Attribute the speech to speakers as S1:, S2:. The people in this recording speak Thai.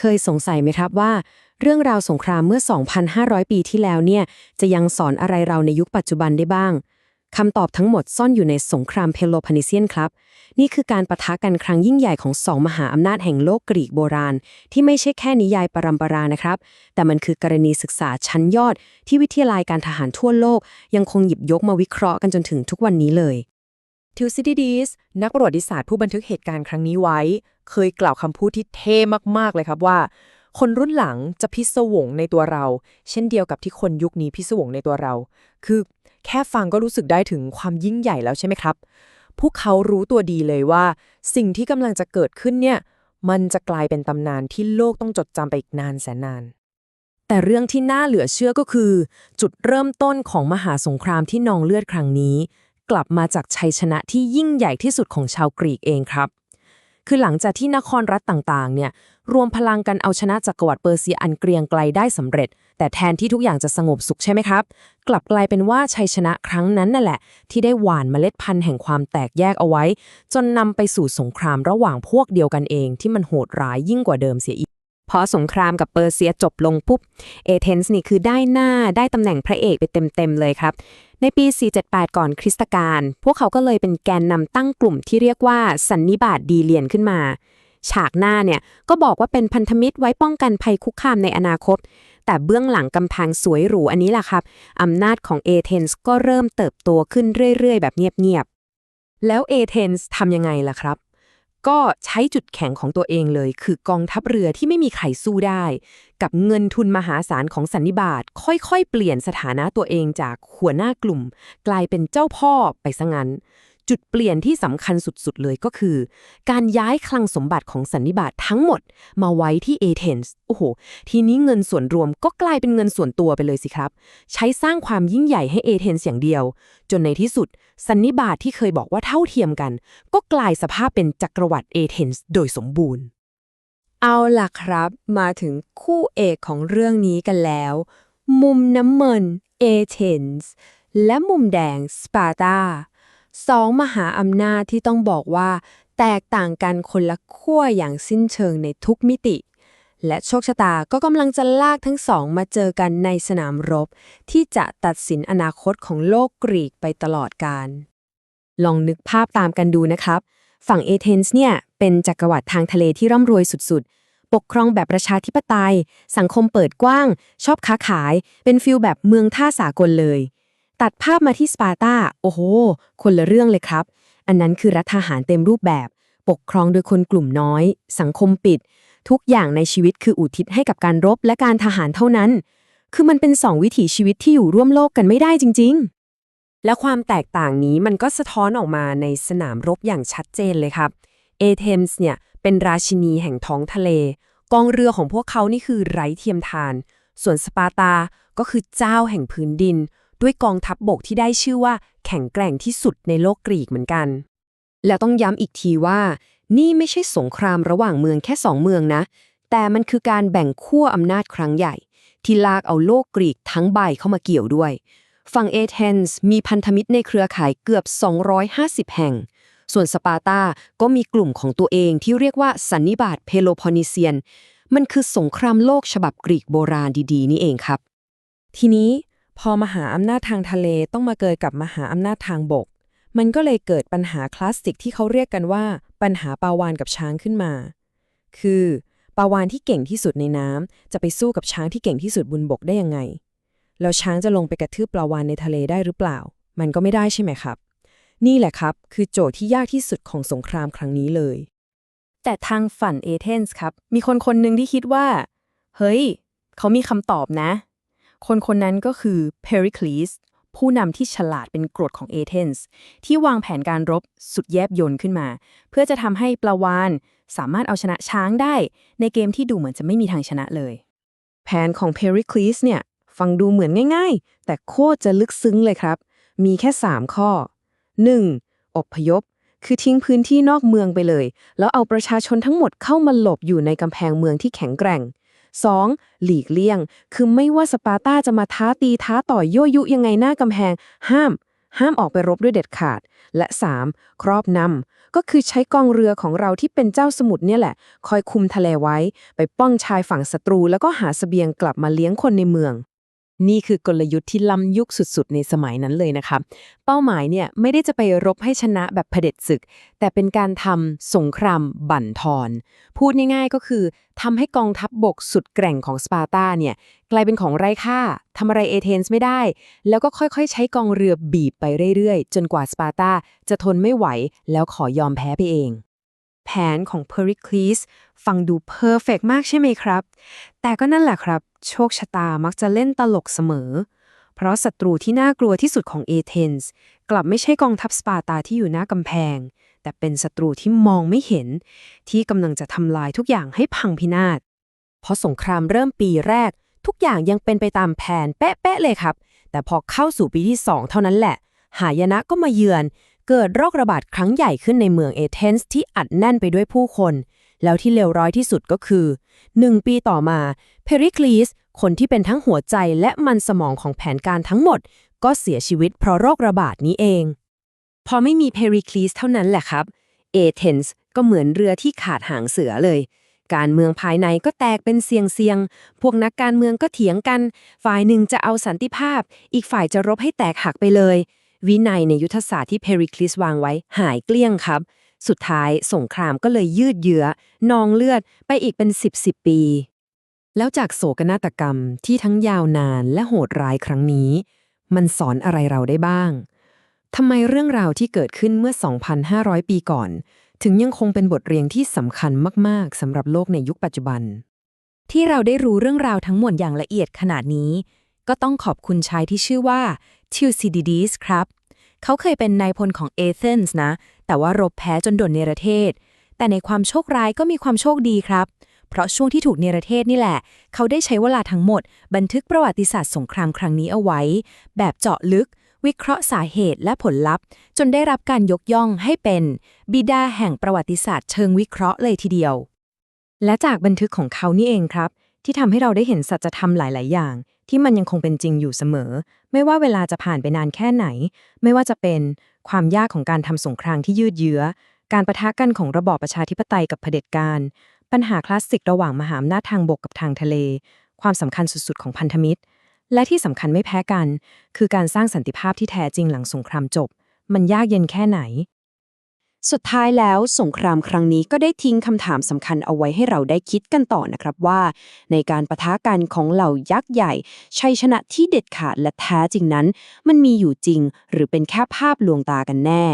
S1: เคยสงสัยไหมครับว่า เรื่องราวสงครามเมื่อ 2,500 ปีที่แล้วเนี่ยจะยังสอนอะไรเราในยุคปัจจุบันได้บ้างคำตอบทั้งหมดซ่อนอยู่ในสงครามเพโลพานิเซียนครับ นี่คือการประทะกันครั้งยิ่งใหญ่ของสองมหาอำนาจแห่งโลกกรีกโบราณ ที่ไม่ใช่แค่นิยายปรัมปรานะครับ แต่มันคือกรณีศึกษาชั้นยอด ที่วิทยาลัยการทหารทั่วโลก ยังคงหยิบยกมาวิเคราะห์กันจนถึงทุกวันนี้เลย
S2: ทิวซิดิดีสนักประวัติศาสตร์ผู้บันทึกเหตุการณ์ครั้งนี้ไว้ เคยกล่าวคำพูดที่เท่มากๆเลยครับว่า คนรุ่นหลังจะพิศวงในตัวเรา เช่นเดียวกับที่คนยุคนี้พิศวงในตัวเรา คือแค่ฟังก็รู้สึกได้ถึงความยิ่งใหญ่แล้วใช่ไหมครับ พวกเขารู้ตัวดีเลยว่า สิ่งที่กำลังจะเกิดขึ้นเนี่ยมันจะกลายเป็นตำนานที่โลกต้องจดจำไปอีกนานแสนนาน แต่เรื่องที่น่าเหลือเชื่อก็คือ จุดเริ่มต้นของมหาสงครามที่นองเลือดครั้งนี้ กลับมาจากชัยชนะที่ยิ่งใหญ่ที่สุดของชาวกรีกเองครับ คือหลังจากที่นครรัฐต่างๆ เนี่ยรวมพลังกันเอาชนะจักรวรรดิเปอร์เซียอันเกรียงไกลได้สำเร็จ แต่แทนที่ทุกอย่างจะสงบสุขใช่ไหมครับ กลับกลายเป็นว่าชัยชนะครั้งนั้นนั่นแหละ ที่ได้หว่านเมล็ดพันธุ์แห่งความแตกแยกเอาไว้ จนนำไปสู่สงครามระหว่างพวกเดียวกันเองที่มันโหดร้ายยิ่งกว่าเดิมเสียอีก
S1: พอสงครามกับเปอร์เซียจบลงปุ๊บ เอเธนส์นี่คือได้หน้าได้ตำแหน่งพระเอกไปเต็มๆเลยครับ ในปี 478 ก่อนคริสตกาล พวกเขาก็เลยเป็นแกนนำตั้งกลุ่มที่เรียกว่าสันนิบาตดีเลียนขึ้นมา ฉากหน้าเนี่ยก็บอกว่าเป็นพันธมิตรไว้ป้องกันภัยคุกคามในอนาคต แต่เบื้องหลังกำแพงสวยหรูอันนี้แหละครับอำนาจของเอเธนส์ก็เริ่มเติบโตขึ้นเรื่อยๆ แบบเงียบๆแล้วเอเธนส์ทำยังไงล่ะครับ ก็ใช้จุดแข็งของตัวเองเลย คือกองทัพเรือที่ไม่มีใครสู้ได้ กับเงินทุนมหาศาลของสันนิบาตค่อยๆ เปลี่ยนสถานะตัวเองจากหัวหน้ากลุ่ม กลายเป็นเจ้าพ่อไปซะงั้น จุดเปลี่ยนที่สำคัญสุดๆเลยก็คือ การย้ายคลังสมบัติของสันนิบาตทั้งหมด มาไว้ที่เอเธนส์โอ้โห ทีนี้เงินส่วนรวมก็กลายเป็นเงินส่วนตัวไปเลยสิครับ ใช้สร้างความยิ่งใหญ่ให้เอเธนส์อย่างเดียว จนในที่สุดสันนิบาตที่เคยบอกว่าเท่าเทียมกัน ก็กลายสภาพเป็นจักรวรรดิเอเธนส์โดยสมบูรณ์ เอาล่ะครับ มาถึงคู่เอกของเรื่องนี้กันแล้ว มุมน้ำเงินเอเธนส์และมุมแดงสปาร์ตา สองมหาอำนาจที่ต้องบอกว่า แตกต่างกันคนละขั้วอย่างสิ้นเชิงในทุกมิติ และโชคชะตาก็กำลังจะลากทั้งสองมาเจอกันในสนามรบ ที่จะตัดสินอนาคตของโลกกรีกไปตลอดกาลลองนึกภาพตามกันดูนะครับ ฝั่งเอเธนส์เนี่ย เป็นจักรวรรดิทางทะเลที่ร่ำรวยสุดๆ ปกครองแบบประชาธิปไตย สังคมเปิดกว้าง ชอบค้าขาย เป็นฟิลแบบเมืองท่าสากลเลย ตัดภาพมาที่สปาร์ตาโอ้โห คนละเรื่องเลยครับ อันนั้นคือรัฐทหารเต็มรูปแบบ ปกครองโดยคนกลุ่มน้อย สังคมปิด ทุกอย่างในชีวิตคืออุทิศให้กับการรบและการทหารเท่านั้น คือมันเป็นสองวิถีชีวิตที่อยู่ร่วมโลกกันไม่ได้จริง ๆ และความแตกต่างนี้มันก็สะท้อนออกมาในสนามรบอย่างชัดเจนเลยครับเอเธนส์เนี่ยเป็นราชินีแห่งท้องทะเล กองเรือของพวกเขานี่คือไร้เทียมทาน ส่วนสปาร์ตาก็คือเจ้าแห่งพื้นดิน ด้วยกองทัพบบกที่ได้ชื่อว่า แข็งแกร่งที่สุดในโลกกรีกเหมือนกัน แล้วต้องย้ำอีกทีว่า นี่ไม่ใช่สงครามระหว่างเมืองแค่สองเมืองนะ แต่มันคือการแบ่งขั้วอำนาจครั้งใหญ่ ที่ลากเอาโลกกรีกทั้งใบเข้ามาเกี่ยวด้วย ฝั่งเอเธนส์มีพันธมิตรในเครือข่ายเกือบ 250 แห่ง ส่วนสปาร์ตาก็มีกลุ่มของตัวเองที่เรียกว่าสันนิบาตเพโลพอนิเซียน มันคือสงครามโลกฉบับกรีกโบราณดีๆ นี่เองครับ
S2: ทีนี้ พอมหาอำนาจทางทะเลต้องมาเกิดกับมหาอำนาจทางบก มันก็เลยเกิดปัญหาคลาสสิกที่เขาเรียกกันว่า ปัญหาปลาวานกับช้างขึ้นมา คือปลาวานที่เก่งที่สุดในน้ำจะไปสู้กับช้างที่เก่งที่สุดบนบกได้ยังไง แล้วช้างจะลงไปกระทืบปลาวานในทะเลได้หรือเปล่า มันก็ไม่ได้ใช่ไหมครับ นี่แหละครับ คือโจทย์ที่ยากที่สุดของสงครามครั้งนี้เลย แต่ทางฝั่งเอเธนส์ครับ มีคนคนหนึ่งที่คิดว่า เฮ้ย เขามีคำตอบนะ คนคนนั้นก็คือ Pericles ผู้นำที่ฉลาดเป็นกรดของเอเธนส์ที่วางแผนการรบสุดแยบยนขึ้นมา เพื่อจะทำให้ปลาวานสามารถเอาชนะช้างได้ ในเกมที่ดูเหมือนจะไม่มีทางชนะเลย
S1: แผนของ Pericles เนี่ยฟังดูเหมือนง่ายๆ แต่โคตรจะลึกซึ้งเลยครับ มีแค่ 3 ข้อ 1. อบพยพ คือทิ้งพื้นที่นอกเมืองไปเลย แล้วเอาประชาชนทั้งหมดเข้ามาหลบอยู่ในกำแพงเมืองที่แข็งแกร่ง 2. หลีกเลี่ยง คือไม่ว่าสปาร์ตาจะมาท้าตีท้าต่อยยั่วยุยังไงหน้ากำแพง ห้าม ห้ามออกไปรบด้วยเด็ดขาด และ 3. ครอบนำก็คือใช้กองเรือของเราที่เป็นเจ้าสมุทรเนี่ยแหละ คอยคุมทะเลไว้ ไปป้องชายฝั่งศัตรู แล้วก็หาสเสบียงกลับมาเลี้ยงคนในเมือง นี่คือกลยุทธ์ที่ล้ำยุคสุดๆ ในสมัยนั้นเลยนะครับเป้าหมายเนี่ยไม่ได้จะไปรบให้ชนะแบบเผด็จศึก แต่เป็นการทำสงครามบั่นทอน พูดง่ายๆก็คือทำให้กองทัพบบกสุดแกร่งของสปาร์ตาเนี่ยกลายเป็นของไร้ค่าทำอะไรเอเธนส์ไม่ได้ แล้วก็ค่อยๆ ใช้กองเรือบีบไปเรื่อยๆ จนกว่าสปาร์ตาจะทนไม่ไหว แล้วขอยอมแพ้ไปเอง ผนของเพอริคลีสฟังดูเพอร์เฟกมากใช่ไหมครับ แต่ก็นั่นแหละครับ โชคชะตามักจะเล่นตลกเสมอ เพราะศัตรูที่น่ากลัวที่สุดของเอเธนส์กลับไม่ใช่กองทัพสปาร์ตาที่อยู่หน้ากำแพง แต่เป็นศัตรูที่มองไม่เห็น ที่กำลังจะทำลายทุกอย่างให้พังพินาศพอสงครามเริ่มปีแรก ทุกอย่างยังเป็นไปตามแผนเป๊ะๆเลยครับ แต่พอเข้าสู่ปีที่ 2 เท่านั้นแหละ หายนะก็มาเยือน เกิดโรคระบาดครั้งใหญ่ขึ้นในเมืองเอเธนส์ที่อัดแน่นไปด้วยผู้คน แล้วที่เลวร้ายที่สุดก็คือหนึ่งปีต่อมาเพริคลีสคนที่เป็นทั้งหัวใจและมันสมองของแผนการทั้งหมด ก็เสียชีวิตเพราะโรคระบาดนี้เอง พอไม่มีเพริคลีสเท่านั้นแหละครับเอเธนส์ก็เหมือนเรือที่ขาดหางเสือเลย การเมืองภายในก็แตกเป็นเซียงเซียงๆพวกนักการเมืองก็เถียงกัน ฝ่ายหนึ่งจะเอาสันติภาพ อีกฝ่ายจะรบให้แตกหักไปเลย วินัยในยุทธศาสตร์ที่เพริคลิสวางไว้หายเกลี้ยงครับ สุดท้ายสงครามก็เลยยืดเยื้อนองเลือดไปอีกเป็น 10 10ปี แล้วจากโศกนาฏกรรมที่ทั้งยาวนานและโหดร้ายครั้งนี้ มันสอนอะไรเราได้บ้างทำไมเรื่องราวที่เกิดขึ้นเมื่อ 2,500 ปีก่อน ถึงยังคงเป็นบทเรียนที่สำคัญมาก ๆสำหรับโลกในยุคปัจจุบัน
S3: ที่เราได้รู้เรื่องราวทั้งหมดอย่างละเอียดขนาดนี้ ก็ต้องขอบคุณชายที่ชื่อว่า ทิวซิดิดีสครับ เขาเคยเป็นนายพลของเอเธนส์นะ แต่ว่ารบแพ้จนโดนเนรเทศ แต่ในความโชคร้ายก็มีความโชคดีครับ เพราะช่วงที่ถูกเนรเทศนี่แหละ เขาได้ใช้เวลาทั้งหมด บันทึกประวัติศาสตร์สงครามครั้งนี้เอาไว้ แบบเจาะลึก วิเคราะห์สาเหตุและผลลัพธ์ จนได้รับการยกย่องให้เป็น บิดาแห่งประวัติศาสตร์เชิงวิเคราะห์เลยทีเดียว
S1: และจากบันทึกของเขานี่เองครับที่ทำให้เราได้เห็นสัจธรรมหลาย ๆ อย่าง ที่มันยังคงเป็นจริงอยู่เสมอ ไม่ว่าเวลาจะผ่านไปนานแค่ไหน ไม่ว่าจะเป็นความยากของการทำสงครามที่ยืดเยื้อ การประทะกันของระบอบประชาธิปไตยกับเผด็จการ ปัญหาคลาสสิกระหว่างมหาอำนาจทางบกกับทางทะเล ความสำคัญสุดๆ ของพันธมิตร และที่สำคัญไม่แพ้กัน คือการสร้างสันติภาพที่แท้จริงหลังสงครามจบ มันยากเย็นแค่ไหน สุดท้ายแล้วสงครามครั้งนี้ก็ได้ทิ้งคำถามสำคัญเอาไว้ให้เราได้คิดกันต่อนะครับว่า ในการประทะกันของเหล่ายักษ์ใหญ่ ชัยชนะที่เด็ดขาดและแท้จริงนั้น มันมีอยู่จริง หรือเป็นแค่ภาพลวงตากันแน่